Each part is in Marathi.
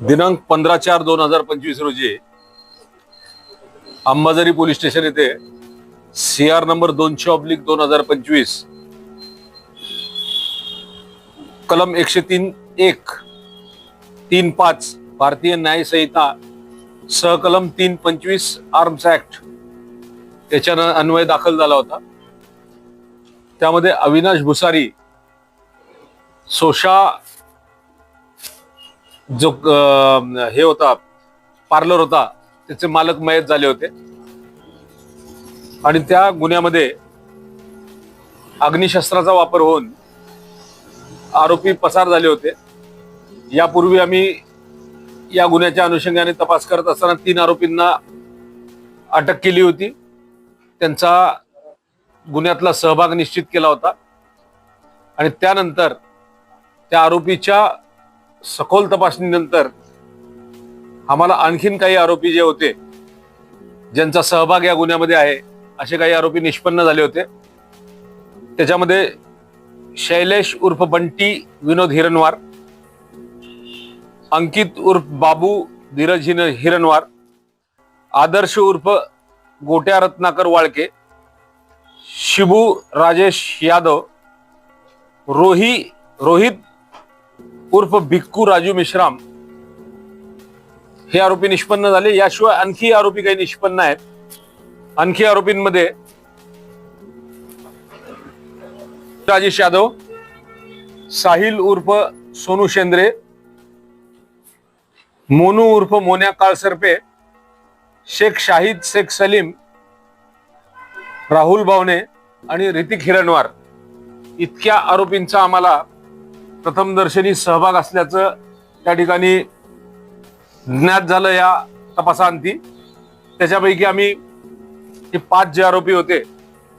दिनांक पंधरा चार दोन हजार पंचवीस रोजी अंबाझरी पोलीस स्टेशन येथे सी आर नंबर दोनशे ऑब्लिक दोन हजार पंचवीस कलम एकशे तीन एक तीन पाच भारतीय न्याय संहिता सहकलम तीन पंचवीस आर्म्स ऍक्ट याच्यानं अन्वय दाखल झाला होता. त्यामध्ये अविनाश भुसारी सोशा जो हे होता पार्लर होता त्याचे मालक मयत झाले होते. आणि त्या गुन्ह्यामध्ये अग्निशस्त्राचा वापर होऊन आरोपी पसार झाले होते. यापूर्वी आम्ही या गुन्ह्याच्या अनुषंगाने तपास करत असताना तीन आरोपींना अटक केली होती. त्यांचा गुन्ह्यातला सहभाग निश्चित केला होता. आणि त्यानंतर त्या आरोपीच्या सखोल तपासणीनंतर आम्हाला आणखीन काही आरोपी जे होते ज्यांचा सहभाग या गुन्ह्यामध्ये आहे असे काही आरोपी निष्पन्न झाले होते. त्याच्यामध्ये शैलेश उर्फ बंटी विनोद हिरणवार अंकित उर्फ बाबू धीरज हिन- आदर्श उर्फ गोट्या रत्नाकर वाळके शिबू राजेश यादव रोही रोहित उर्फ भिक्कू राजू मिश्राम हे आरोपी निष्पन्न झाले. याशिवाय आणखी आरोपी काही निष्पन्न आहेत. आणखी आरोपींमध्ये राजेश यादव साहिल उर्फ सोनू शेंद्रे मोनू उर्फ मोन्या काळसर्पे शेख शाहिद शेख सलीम राहुल बावणे आणि ऋतिक हिरणवार. इतक्या आरोपींचा आम्हाला प्रथमदर्शनी सहभाग असल्याचं त्या ठिकाणी ज्ञात झालं या तपासांती. त्याच्यापैकी आम्ही हे पाच जे आरोपी होते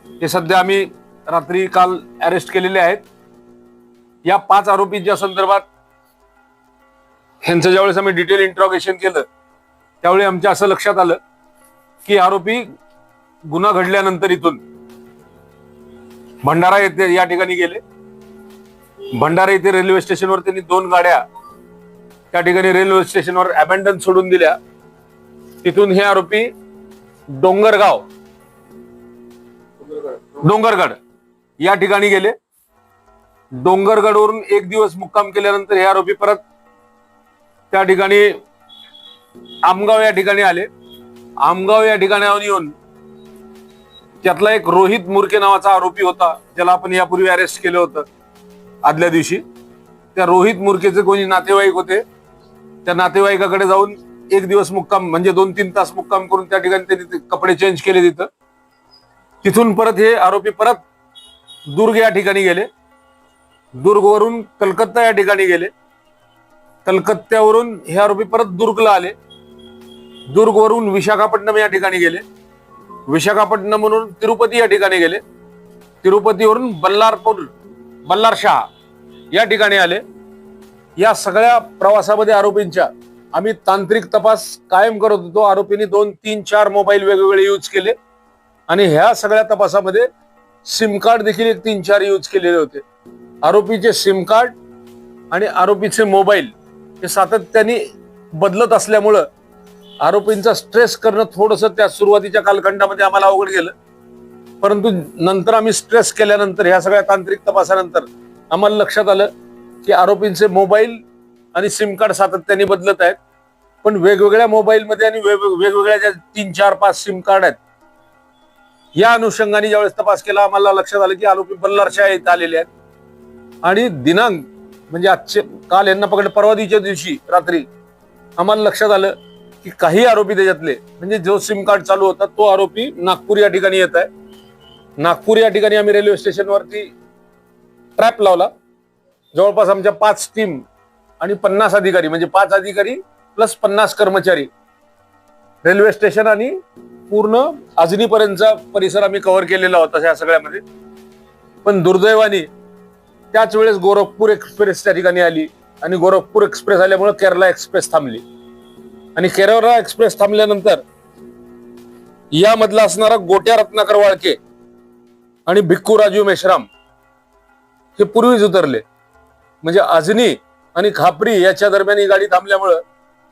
हे सध्या आम्ही रात्री काल अरेस्ट केलेले आहेत. या पाच आरोपींच्या संदर्भात ह्यांचं ज्यावेळेस आम्ही डिटेल इंट्रॉगेशन केलं त्यावेळी आमच्या असं लक्षात आलं की आरोपी गुन्हा घडल्यानंतर इथून भंडारा येथे या ठिकाणी गेले. भंडारा येथे रेल्वे स्टेशनवर त्यांनी दोन गाड्या त्या ठिकाणी रेल्वे स्टेशनवर अबॅन्डन सोडून दिल्या. तिथून हे आरोपी डोंगरगाव डोंगरगड या ठिकाणी गेले. डोंगरगडवरून एक दिवस मुक्काम केल्यानंतर हे आरोपी परत त्या ठिकाणी आमगाव या ठिकाणी आले. आमगाव या ठिकाणी येऊन त्यातला एक रोहित मुरके नावाचा आरोपी होता ज्याला आपण यापूर्वी अरेस्ट केलं होतं. आदल्या दिवशी. त्या रोहित मुरकेचे कोणी नातेवाईक होते त्या नातेवाईकाकडे जाऊन एक दिवस मुक्काम म्हणजे दोन तीन तास मुक्काम करून त्या ठिकाणी त्यांनी ते कपडे चेंज केले तिथं. तिथून परत हे आरोपी परत दुर्ग या ठिकाणी गेले. दुर्गवरून कलकत्ता या ठिकाणी गेले. कलकत्त्यावरून हे आरोपी परत दुर्गला आले. दुर्गवरून विशाखापट्टणम या ठिकाणी गेले. विशाखापट्टणम म्हणून तिरुपती या ठिकाणी गेले. तिरुपतीवरून बल्लारपूर बल्लारशाह या ठिकाणी आले. या सगळ्या प्रवासामध्ये आरोपींच्या आम्ही तांत्रिक तपास कायम करत होतो. आरोपींनी दोन तीन चार मोबाईल वेगवेगळे यूज केले. आणि ह्या सगळ्या तपासामध्ये सिम कार्ड देखील एक तीन चार यूज केलेले होते. आरोपीचे सिम कार्ड आणि आरोपीचे मोबाईल हे सातत्याने बदलत असल्यामुळं आरोपींचा स्ट्रेस करणं थोडंसं त्या सुरुवातीच्या कालखंडामध्ये आम्हाला अवघड गेलं. परंतु नंतर आम्ही स्ट्रेस केल्यानंतर ह्या सगळ्या तांत्रिक तपासानंतर आम्हाला लक्षात आलं की आरोपींचे मोबाईल आणि सिम कार्ड सातत्याने बदलत आहेत. पण वेगवेगळ्या मोबाईलमध्ये आणि वेग- वेगवेगळ्या ज्या तीन चार पाच सिम कार्ड आहेत या अनुषंगाने ज्यावेळेस तपास केला आम्हाला लक्षात आलं की आरोपी बल्लारशाह येथे आलेले आहेत. आणि दिनांक म्हणजे आजचे काल यांना पकड परवादीच्या दिवशी रात्री आम्हाला लक्षात आलं की काही आरोपी त्याच्यातले म्हणजे जो सिम कार्ड चालू होता तो आरोपी नागपूर या ठिकाणी येत आहे. नागपूर या ठिकाणी आम्ही रेल्वे स्टेशनवरती ट्रॅप लावला. जवळपास आमच्या पाच टीम आणि पन्नास अधिकारी म्हणजे पाच अधिकारी प्लस पन्नास कर्मचारी रेल्वे स्टेशन आणि पूर्ण अजनीपर्यंतचा परिसर आम्ही कव्हर केलेला होता या सगळ्यामध्ये. पण दुर्दैवाने त्याच वेळेस गोरखपूर एक्सप्रेस त्या ठिकाणी आली आणि गोरखपूर एक्सप्रेस आल्यामुळे केरला एक्सप्रेस थांबली. आणि केरला एक्सप्रेस थांबल्यानंतर यामधला असणारा गोट्या रत्नाकर वाळके आणि भिक्खू राजू मेश्राम हे पूर्वीच उतरले. म्हणजे अजनी आणि खापरी याच्या दरम्यान ही गाडी थांबल्यामुळं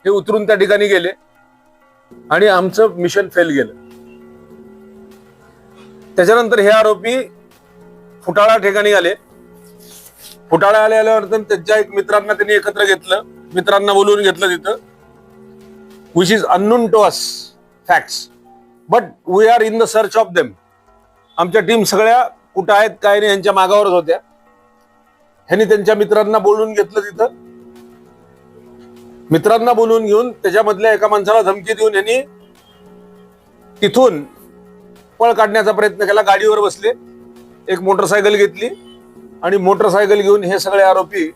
हे उतरून त्या ठिकाणी गेले आणि आमचं मिशन फेल गेलं. त्याच्यानंतर हे आरोपी फुटाळा ठिकाणी आले. फुटाळा आले आल्यावर त्यांच्या एक मित्रांना त्यांनी एकत्र घेतलं. मित्रांना बोलवून घेतलं तिथं. Which is unknown to us facts but we are in the search of them आमच्या टीम सगळ्या कुठं आहेत काय नाही यांच्या मागावरच होत्या. ह्यांनी त्यांच्या मित्रांना बोलून घेतलं तिथं. मित्रांना बोलून घेऊन त्याच्यामधल्या एका माणसाला धमकी देऊन यांनी तिथून पळ काढण्याचा प्रयत्न केला गाडीवर बसले. एक मोटरसायकल घेतली आणि मोटरसायकल घेऊन हे सगळे आरोपी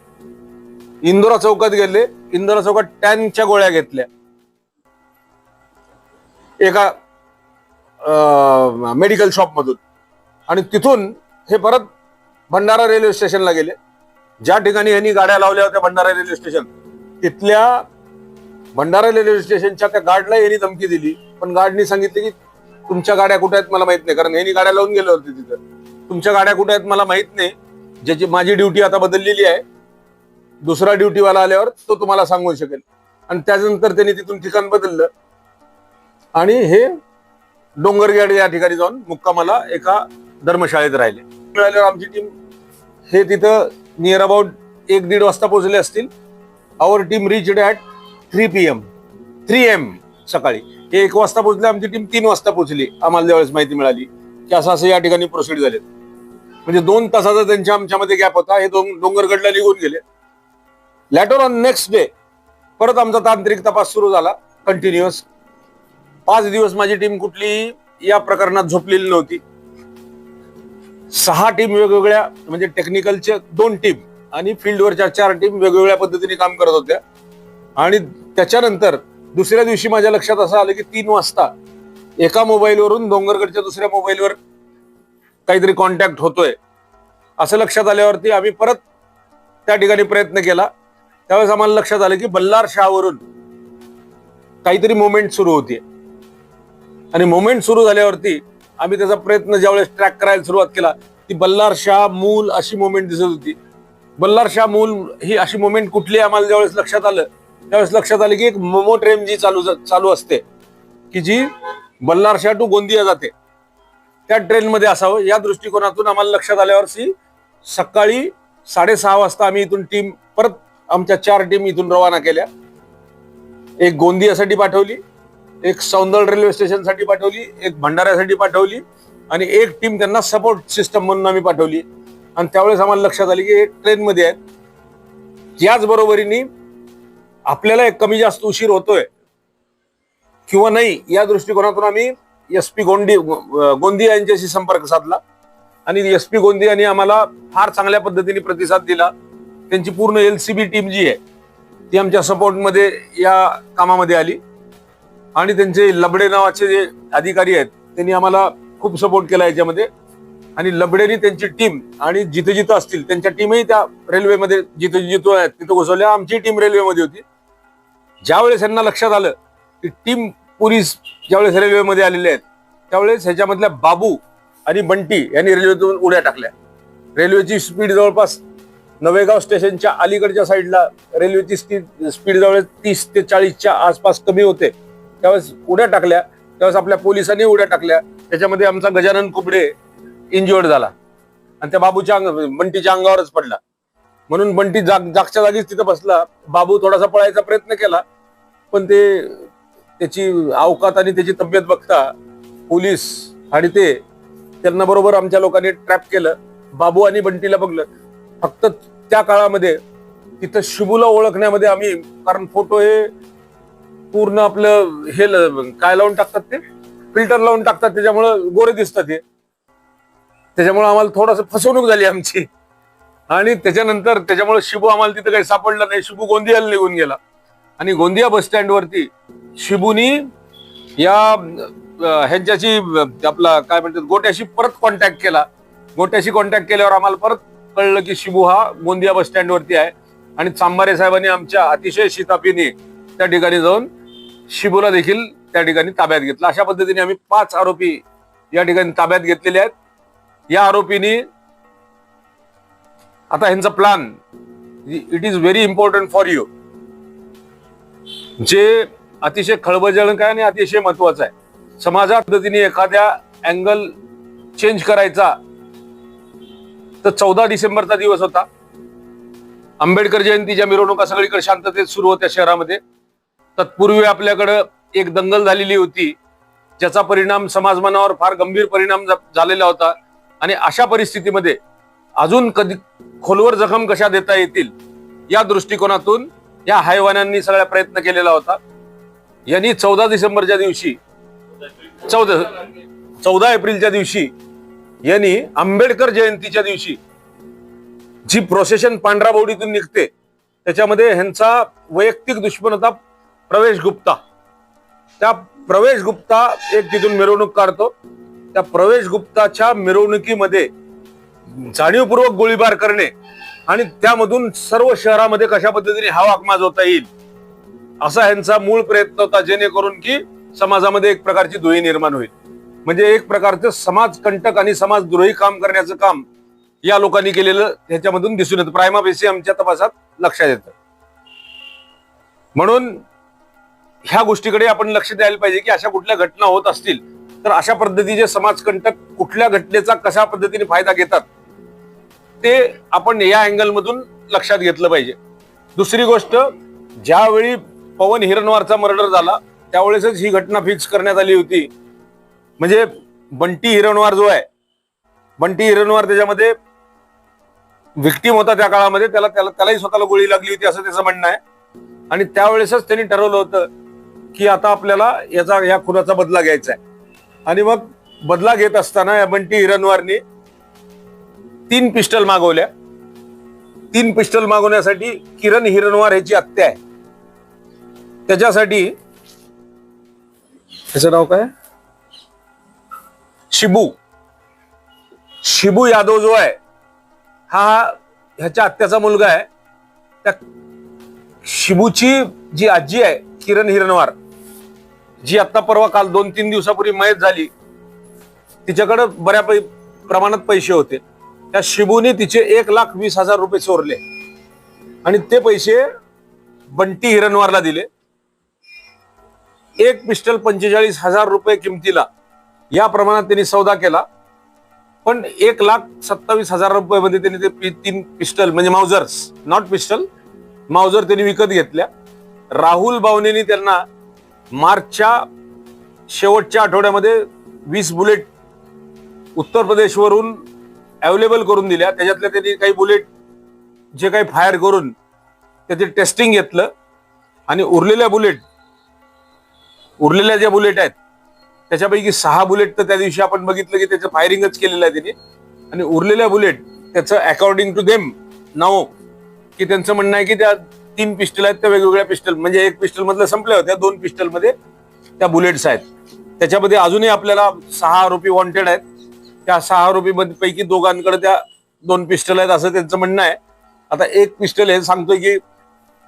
इंदोरा चौकात गेले. इंदोरा चौकात टॅनच्या गोळ्या घेतल्या. एका मेडिकल शॉप मधून आणि तिथून हे परत भंडारा रेल्वे स्टेशनला गेले. ज्या ठिकाणी यांनी गाड्या लावल्या होत्या भंडारा रेल्वे स्टेशन तिथल्या भंडारा रेल्वे स्टेशनच्या त्या गार्डला यांनी धमकी दिली. पण गार्डनी सांगितले की तुमच्या गाड्या कुठे आहेत मला माहीत नाही कारण यांनी गाड्या लावून गेले होते तिथं. तुमच्या गाड्या कुठे आहेत मला माहीत नाही. ज्याची माझी ड्युटी आता बदललेली आहे. दुसरा ड्युटीवाला आल्यावर तो तुम्हाला सांगू शकेल. आणि त्याच्यानंतर त्यांनी तिथून ठिकाण बदललं. आणि हे डोंगरगड या ठिकाणी जाऊन मुक्कामाला एका धर्मशाळेत राहिले. मिळाल्यावर आमची टीम हे तिथं नियर अबाउट एक दीड वाजता पोहोचले असतील. Our team reached at three P M three M सकाळी. हे एक वाजता पोहोचले आमची टीम तीन वाजता पोहोचली. आम्हाला ज्यावेळेस माहिती मिळाली की असं असं या ठिकाणी प्रोसीड झाले म्हणजे दोन तासाचा त्यांच्या आमच्यामध्ये गॅप होता. हे दोन डोंगरगडला निघून गेले. लॅटर ऑन नेक्स्ट डे परत आमचा तांत्रिक तपास सुरू झाला. कंटिन्युअस पाच दिवस माझी टीम कुठली या प्रकरणात झोपलेली नव्हती. सहा टीम वेगवेगळ्या म्हणजे टेक्निकलच्या दोन टीम आणि फील्डवरच्या चार टीम वेगवेगळ्या पद्धतीने काम करत होत्या. आणि त्याच्यानंतर दुसऱ्या दिवशी माझ्या लक्षात असं आलं की तीन वाजता एका मोबाईलवरून डोंगरगडच्या दुसऱ्या मोबाईलवर काहीतरी कॉन्टॅक्ट होतोय. असं लक्षात आल्यावरती आम्ही परत त्या ठिकाणी प्रयत्न केला. त्यावेळेस आम्हाला लक्षात आलं की बल्लार शहावरून काहीतरी मुवमेंट सुरू होती आणि मुवमेंट सुरू झाल्यावरती आम्ही त्याचा प्रयत्न ज्यावेळेस ट्रॅक करायला सुरुवात केला ती बल्लार शाह मूल अशी मुवमेंट दिसत होती. बल्लार शाह मूल ही अशी मुवमेंट कुठली आम्हाला ज्यावेळेस लक्षात आलं त्यावेळेस लक्षात आलं की एक मोमो ट्रेन जी चालू चालू असते. की जी बल्लार शाह टू गोंदिया जाते. त्या ट्रेनमध्ये असावं. या दृष्टिकोनातून आम्हाला लक्षात आल्यावर सकाळी साडेसहा वाजता आम्ही इथून टीम परत आमच्या चार टीम इथून रवाना केल्या. एक गोंदियासाठी पाठवली. एक सौंदळ रेल्वे स्टेशनसाठी पाठवली एक भंडाऱ्यासाठी पाठवली आणि एक टीम त्यांना सपोर्ट सिस्टम म्हणून आम्ही पाठवली. आणि त्यावेळेस आम्हाला लक्षात आली की हे ट्रेनमध्ये आहेत. याच बरोबरीने आपल्याला एक कमी जास्त उशीर होतोय किंवा नाही या दृष्टिकोनातून आम्ही एस पी गोंडी गोंदिया यांच्याशी संपर्क साधला. आणि एस पी गोंदियाने आम्हाला फार चांगल्या पद्धतीने प्रतिसाद दिला. त्यांची पूर्ण एल सी बी टीम जी आहे ती आमच्या सपोर्टमध्ये या कामामध्ये आली. आणि त्यांचे लबडे नावाचे जे अधिकारी आहेत त्यांनी आम्हाला खूप सपोर्ट केला याच्यामध्ये. आणि लबडेनी त्यांची टीम आणि जिथे जिथं असतील त्यांच्या टीमही त्या रेल्वेमध्ये जिथे जिथं आहेत तिथं घुसवल्या. आमची टीम रेल्वेमध्ये होती. ज्यावेळेस यांना लक्षात आलं की टीम पोलीस ज्यावेळेस रेल्वेमध्ये आलेले आहेत त्यावेळेस ह्याच्यामधल्या बाबू आणि बंटी यांनी रेल्वेतून उड्या टाकल्या. रेल्वेची स्पीड जवळपास नवेगाव स्टेशनच्या अलीकडच्या साईडला रेल्वेची स्पीड जवळ तीस ते चाळीसच्या आसपास कमी होते. त्यावेळेस उड्या टाकल्या त्यावेळेस आपल्या पोलिसांनी उड्या टाकल्या. त्याच्यामध्ये आमचा गजानन कुबडे इंज्युअर्ड झाला. आणि त्या बाबूच्या अंग बंटीच्या अंगावरच पडला. म्हणून बंटी जाग जागच्या जागीच तिथं बसला. बाबू थोडासा पळायचा प्रयत्न केला पण ते त्याची अवकात आणि त्याची तब्येत बघता पोलीस आणि ते त्यांना बरोबर आमच्या लोकांनी ट्रॅप केलं. बाबू आणि बंटीला बघलं. फक्त त्या काळामध्ये तिथं शिबूला ओळखण्यामध्ये आम्ही कारण फोटो हे पूर्ण आपलं हे काय लावून टाकतात ते? फिल्टर लावून टाकतात त्याच्यामुळं गोरे दिसतात ते त्याच्यामुळे आम्हाला थोडस फसवणूक झाली आमची. आणि त्याच्यानंतर त्याच्यामुळे शिबू आम्हाला तिथं काही सापडला नाही. शिबू गोंदियाला निघून गेला. आणि गोंदिया बस स्टँड वरती शिबूनी या ह्यांच्याशी आपला काय म्हणतात गोट्याशी परत कॉन्टॅक्ट केला. गोट्याशी कॉन्टॅक्ट केल्यावर आम्हाला परत कळलं की शिबू हा गोंदिया बस स्टँड वरती आहे. आणि चांबारे साहेबांनी आमच्या अतिशय शितापीने त्या ठिकाणी जाऊन शिबूला देखील त्या ठिकाणी ताब्यात घेतलं. अशा पद्धतीने आम्ही पाच आरोपी या ठिकाणी ताब्यात घेतलेले आहेत. या आरोपींनी आता ह्यांचा plan it is very important for you जे अतिशय खळबळजनक आहे आणि अतिशय महत्वाचं आहे. समाजात पद्धतीने एखाद्या अँगल चेंज करायचा तर चौदा डिसेंबरचा दिवस होता. आंबेडकर जयंतीच्या मिरवणुका सगळीकडे शांततेत सुरू होत्या शहरामध्ये. तत्पूर्वी आपल्याकडं एक दंगल झालेली होती ज्याचा परिणाम समाजमानावर फार गंभीर परिणाम झालेला होता. आणि अशा परिस्थितीमध्ये अजून कधी खोलवर जखम कशा देता येतील या दृष्टिकोनातून या हायवानांनी सगळा प्रयत्न केलेला होता. यांनी चौदा डिसेंबरच्या दिवशी चौदा चौदा एप्रिलच्या दिवशी यांनी आंबेडकर जयंतीच्या दिवशी जी प्रोसेशन पांढराबोडीतून निघते त्याच्यामध्ये ह्यांचा वैयक्तिक दुश्मन होता प्रवेश गुप्ता. त्या प्रवेश गुप्ता एक तिथून मिरवणूक काढतो. त्या प्रवेश गुप्ताच्या मिरवणुकीमध्ये जाणीवपूर्वक गोळीबार करणे आणि त्यामधून सर्व शहरामध्ये कशा पद्धतीने हवाक माजवता येईल असा ह्यांचा मूळ प्रयत्न होता जेणेकरून की समाजामध्ये एक प्रकारची दुही निर्माण होईल. म्हणजे एक प्रकारचं समाज कंटक आणि समाजद्रोही काम करण्याचं काम या लोकांनी केलेलं ह्याच्यामधून दिसून येतं. प्रायमा बेसी आमच्या तपासात लक्षात येतं. म्हणून ह्या गोष्टीकडे आपण लक्ष द्यायला पाहिजे की अशा कुठल्या घटना होत असतील. तर अशा पद्धतीचे समाजकंटक कुठल्या घटनेचा कशा पद्धतीने फायदा घेतात ते आपण या अँगलमधून लक्षात घेतलं पाहिजे. दुसरी गोष्ट ज्यावेळी पवन हिरणवारचा मर्डर झाला त्यावेळेसच ही घटना फिक्स करण्यात आली होती. म्हणजे बंटी हिरणवार जो आहे बंटी हिरणवार त्याच्यामध्ये विक्टीम होता त्या काळामध्ये त्याला त्याला त्यालाही स्वतःला गोळी लागली होती असं त्याचं म्हणणं आहे. आणि त्यावेळेसच त्यांनी ठरवलं होतं की आता आपल्याला याचा या खुनाचा बदला घ्यायचा आहे. आणि मग बदला घेत असताना या बंटी हिरणवारने तीन पिस्टल मागवल्या. तीन पिस्टल मागवण्यासाठी किरण हिरणवार ह्याची हत्या आहे. त्याच्यासाठी त्याचं नाव काय? शिबू. शिबू यादव जो आहे हा ह्याच्या आत्याचा मुलगा आहे. त्या शिबूची जी आजी आहे किरण हिरणवार जी आता परवा काल दोन तीन दिवसापूर्वी मयत झाली तिच्याकडे बऱ्यापैकी प्रमाणात पैसे होते. त्या शिबूने तिचे एक लाख वीस हजार रुपये चोरले. आणि ते पैसे बंटी हिरणवारला दिले. एक पिस्टल पंचेचाळीस हजार रुपये किमतीला या प्रमाणात त्यांनी सौदा केला. पण एक लाख सत्तावीस हजार रुपये मध्ये त्यांनी ते तीन पिस्टल म्हणजे माउजर्स नॉट पिस्टल माउजर त्यांनी विकत घेतल्या. राहुल बावनेनी त्यांना मार्चच्या शेवटच्या आठवड्यामध्ये वीस बुलेट उत्तर प्रदेशवरून अवेलेबल करून दिल्या. त्याच्यातल्या त्यांनी काही बुलेट जे काही फायर करून त्याचे टेस्टिंग घेतलं. आणि उरलेल्या बुलेट उरलेल्या ज्या बुलेट आहेत त्याच्यापैकी सहा बुलेट तर त्या दिवशी आपण बघितलं की त्याचं फायरिंगच केलेलं आहे त्यांनी. आणि उरलेल्या बुलेट त्याचं अकॉर्डिंग टू देम नाव की त्यांचं म्हणणं आहे की त्या तीन पिस्टल आहेत त्या वेगवेगळ्या पिस्टल. म्हणजे एक पिस्टल मधल्या संपल्या होत्या दोन पिस्टलमध्ये त्या बुलेट्स आहेत. त्याच्यामध्ये अजूनही आपल्याला सहा आरोपी वॉन्टेड आहेत. त्या सहा आरोपी पैकी दोघांकडे त्या दोन पिस्टल आहेत असं त्यांचं म्हणणं आहे. आता एक पिस्टल हे सांगतोय की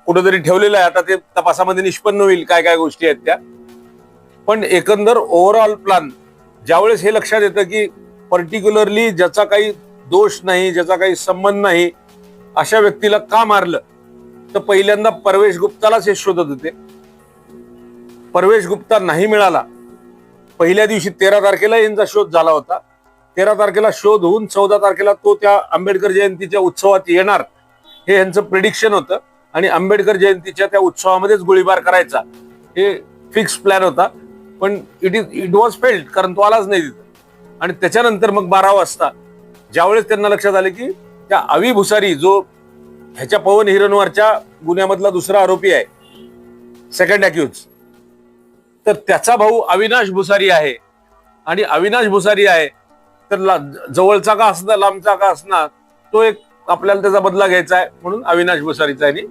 कुठेतरी ठेवलेलं आहे. आता ते तपासामध्ये निष्पन्न होईल काय काय गोष्टी आहेत त्या. पण एकंदर ओव्हरऑल प्लॅन ज्यावेळेस हे लक्षात येतं की पर्टिक्युलरली ज्याचा काही दोष नाही ज्याचा काही संबंध नाही अशा व्यक्तीला का मारलं? तर पहिल्यांदा परवेश गुप्तालाच हे शोधत होते. परवेश गुप्ता नाही मिळाला पहिल्या दिवशी तेरा तारखेला यांचा शोध झाला होता. तेरा तारखेला शोध होऊन चौदा तारखेला तो त्या आंबेडकर जयंतीच्या उत्सवात येणार हे यांचं प्रिडिक्शन होतं. आणि आंबेडकर जयंतीच्या त्या उत्सवामध्येच गोळीबार करायचा हे फिक्स प्लॅन होता. पण it is it was failed कारण तो आलाच नाही तिथं. आणि त्याच्यानंतर मग बारा वाजता ज्यावेळेस त्यांना लक्षात आलं की त्या अवी भुसारी जो ह्याच्या पवन हिरणवरच्या गुन्ह्यामधला दुसरा आरोपी आहे. सेकंड अक्यूज तर त्याचा भाऊ अविनाश भुसारी आहे. आणि अविनाश भुसारी आहे. तर जवळचा का असणार लांबचा का असणार तो एक आपल्याला त्याचा बदला घ्यायचा आहे. म्हणून अविनाश भुसारीचा यांनी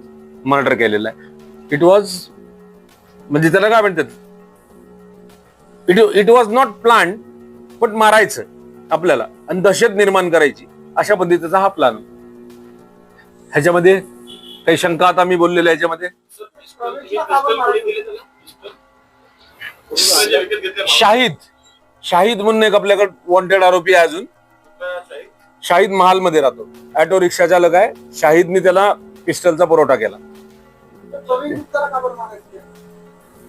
मर्डर केलेला आहे. इट वॉज म्हणजे त्याला काय म्हणतात? It it was not plan पण मारायचं आपल्याला. आणि दहशत निर्माण करायची. अशा पद्धतीचा हा प्लॅन ह्याच्यामध्ये काही शंका आता मी बोललेल्या ह्याच्यामध्ये? शाहिद. शाहिद म्हणून एक आपल्याकडे वॉन्टेड आरोपी आहे अजून. शाहिद महाल मध्ये राहतो. ऑटो रिक्षा चालक आहे. शाहिदने त्याला पिस्टलचा पुरवठा केला.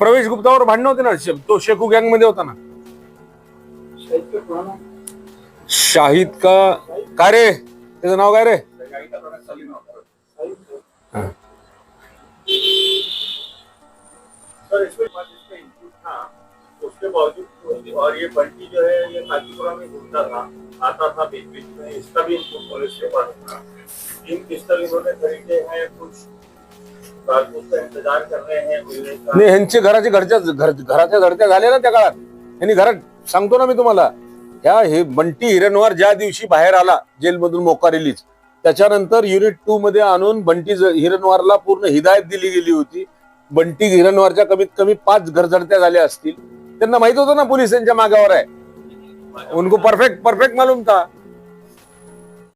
प्रवेश गुप्तावर भांडण होते ना. तो शेकू गँगमध्ये होता ना. शाहिद का काय रे? त्याचं नाव काय रे? सर इसमें इनपुट था उसके बावजूद और ये बंटी जो है ये काजीपुरा में घूमता था आता था बीच बीच में इसका भी इनपुट पुलिस के पास था। तीन पिस्टल इन्होंने खरीदे हैं कुछ इंतजार कर रहे हैं नाही ह्यांचे घराचे घरच्या घर घराच्या घरच्या झाल्या ना त्या काळात? यांनी घरात सांगतो ना मी तुम्हाला ह्या हे बंटी हिरणवार ज्या दिवशी बाहेर आला जेलमधून मोका रिलीज त्याच्यानंतर युनिट टू मध्ये आणून बंटी हिरणवारला पूर्ण हिदायत दिली गेली होती. बंटी हिरणवारच्या कमीत कमी पाच घरझडत्या झाल्या असतील. त्यांना माहीत होतं ना पोलिसांच्या मागावर आहे. उनको परफेक्ट परफेक्ट मालूम था.